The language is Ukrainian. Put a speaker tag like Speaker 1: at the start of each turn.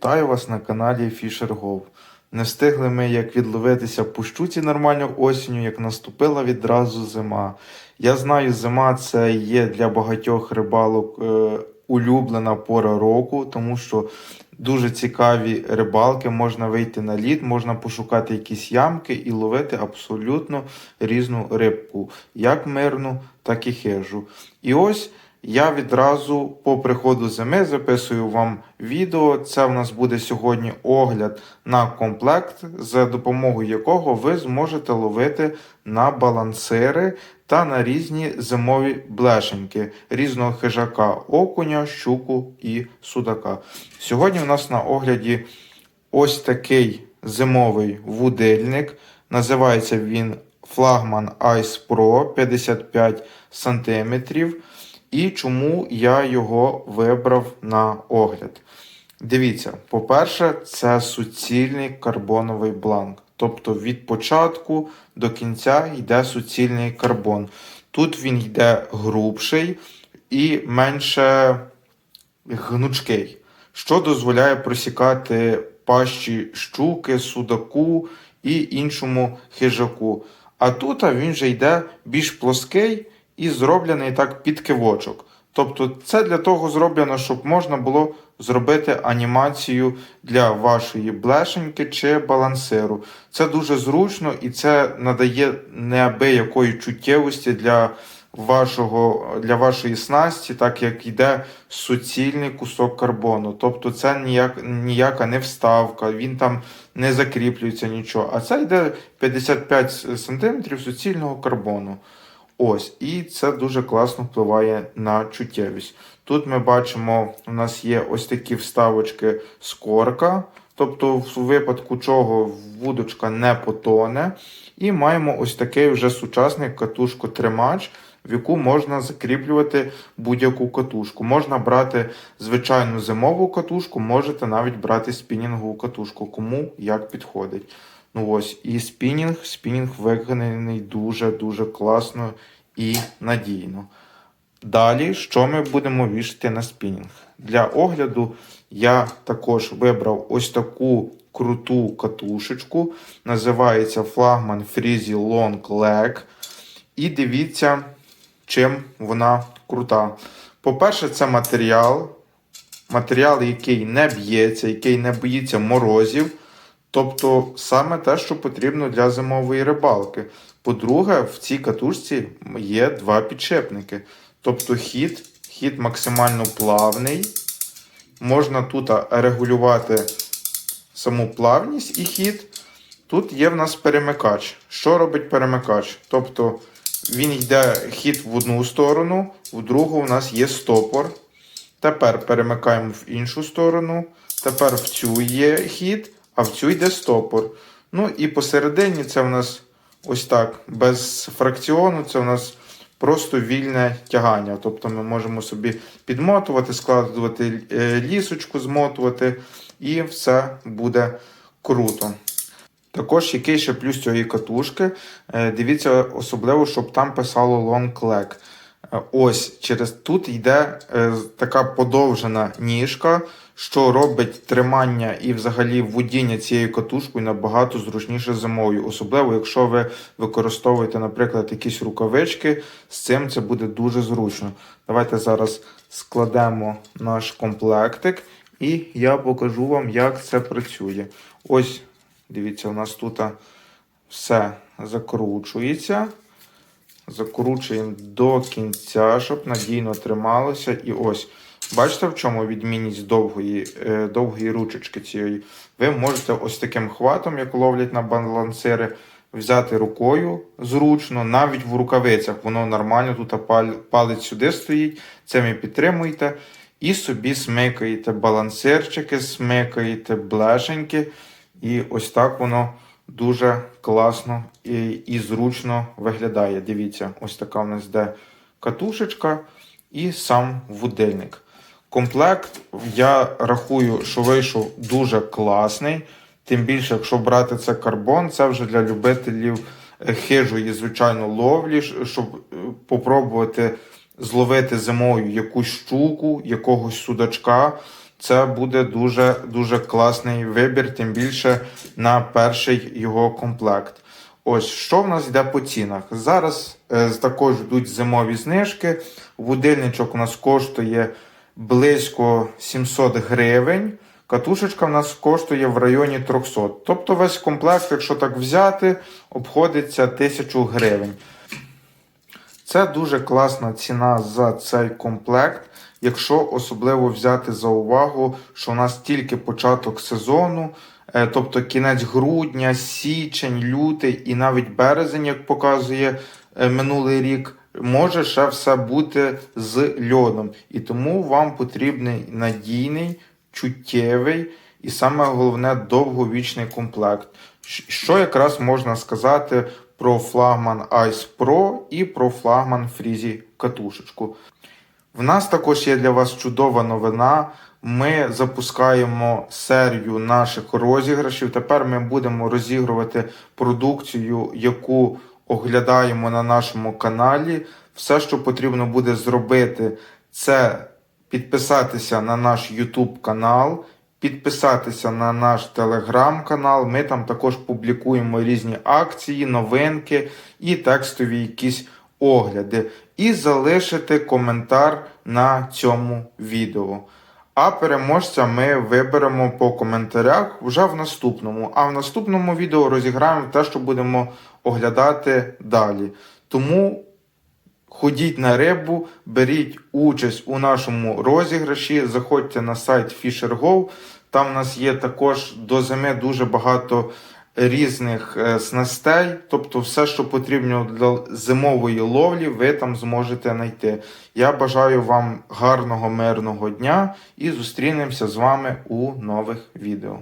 Speaker 1: Вітаю вас на каналі FisherGo. Не встигли ми як відловитися по щуці нормально осінню, як наступила відразу зима. Я знаю, зима це є для багатьох рибалок е, улюблена пора року, тому що дуже цікаві рибалки, можна вийти на лід, можна пошукати якісь ямки і ловити абсолютно різну рибку, як мирну, так і хижу. І ось я відразу по приходу зими записую вам відео. Це в нас буде сьогодні огляд на комплект, за допомогою якого ви зможете ловити на балансири та на різні зимові блешеньки різного хижака, окуня, щуку і судака. Сьогодні у нас на огляді ось такий зимовий вудильник. Називається він флагман Ice Pro 55 см. І чому я його вибрав на огляд? Дивіться, по-перше, це суцільний карбоновий бланк. Тобто від початку до кінця йде суцільний карбон. Тут він йде грубший і менше гнучкий, що дозволяє просікати пащі щуки, судаку і іншому хижаку. А тут він вже йде більш плоский і зроблений так під кивочок. Тобто це для того зроблено, щоб можна було зробити анімацію для вашої блешеньки чи балансиру. Це дуже зручно і це надає неабиякої чуттєвості для вашого, для вашої снасті, так як йде суцільний кусок карбону. Тобто це ніяк, ніяка не вставка, він там не закріплюється нічого. А це йде 55 см суцільного карбону. Ось, і це дуже класно впливає на чуттєвість. Тут ми бачимо, у нас є ось такі вставочки з корка, тобто, в випадку чого вудочка не потоне. І маємо ось такий вже сучасний катушко-тримач, в яку можна закріплювати будь-яку катушку. Можна брати звичайну зимову катушку, можете навіть брати спінінгову катушку, кому як підходить. Ну ось, і спінінг, спінінг виконаний дуже-дуже класно і надійно. Далі, що ми будемо вішати на спінінг? Для огляду я також вибрав ось таку круту катушечку. Називається флагман Freezy Long Leg. І дивіться, чим вона крута. По-перше, це матеріал. Матеріал, який не б'ється, який не боїться морозів. Тобто саме те, що потрібно для зимової рибалки. По-друге, в цій катушці є два підшипники. Тобто хід, хід максимально плавний. Можна тут регулювати саму плавність і хід. Тут є в нас перемикач. Що робить перемикач? Тобто він йде хід в одну сторону, в другу у нас є стопор. Тепер перемикаємо в іншу сторону. Тепер в цю є хід а в цю йде стопор. Ну і посередині це в нас ось так, без фракціону, це в нас просто вільне тягання. Тобто ми можемо собі підмотувати, складувати е, лісочку, змотувати, і все буде круто. Також який ще плюс цієї катушки. Е, дивіться, особливо, щоб там писало long leg. Е, ось через тут йде така подовжена ніжка що робить тримання і взагалі водіння цією катушкою набагато зручніше зимою. Особливо, якщо ви використовуєте, наприклад, якісь рукавички, з цим це буде дуже зручно. Давайте зараз складемо наш комплектик, і я покажу вам, як це працює. Ось, дивіться, у нас тут все закручується. Закручуємо до кінця, щоб надійно трималося. І ось. Бачите, в чому відмінність довгої е, довгої ручечки цієї? Ви можете ось таким хватом, як ловлять на балансири, взяти рукою зручно, навіть в рукавицях. Воно нормально, тут палець сюди стоїть, це ви підтримуєте. І собі смикаєте балансирчики, смикаєте блешеньки. І ось так воно дуже класно і, і зручно виглядає. Дивіться, ось така у нас йде катушечка і сам вудильник. Комплект, я рахую, що вийшов дуже класний. Тим більше, якщо брати це карбон, це вже для любителів хижої, звичайно, ловлі, щоб е, попробувати зловити зимою якусь щуку, якогось судачка. це буде дуже дуже класний вибір, тим більше на перший його комплект. Ось що в нас йде по цінах. Зараз е, також йдуть зимові знижки. Будильничок у нас коштує близько 700 гривень. Катушечка в нас коштує в районі 300. Тобто весь комплект, якщо так взяти, обходиться 1000 гривень. Це дуже класна ціна за цей комплект, якщо особливо взяти за увагу, що у нас тільки початок сезону, е, тобто кінець грудня, січень, лютий і навіть березень, як показує е, минулий рік, може ще все бути з льодом. І тому вам потрібний надійний, чуттєвий і саме головне довговічний комплект. Що якраз можна сказати про флагман Ice Pro і про флагман Freezy катушечку. В нас також є для вас чудова новина. Ми запускаємо серію наших розіграшів. Тепер ми будемо розігрувати продукцію, яку оглядаємо на нашому каналі. Все, що потрібно буде зробити, це підписатися на наш YouTube канал, підписатися на наш телеграм-канал. Ми там також публікуємо різні акції, новинки і текстові якісь огляди. І залишити коментар на цьому відео. А переможця ми виберемо по коментарях вже в наступному. А в наступному відео розіграємо те, що будемо оглядати далі. Тому ходіть на рибу, беріть участь у нашому розіграші, заходьте на сайт FisherGo. Там у нас є також до зими дуже багато різних е, снастей. Тобто все, що потрібно для зимової ловлі, ви там зможете знайти. Я бажаю вам гарного мирного дня і зустрінемося з вами у нових відео.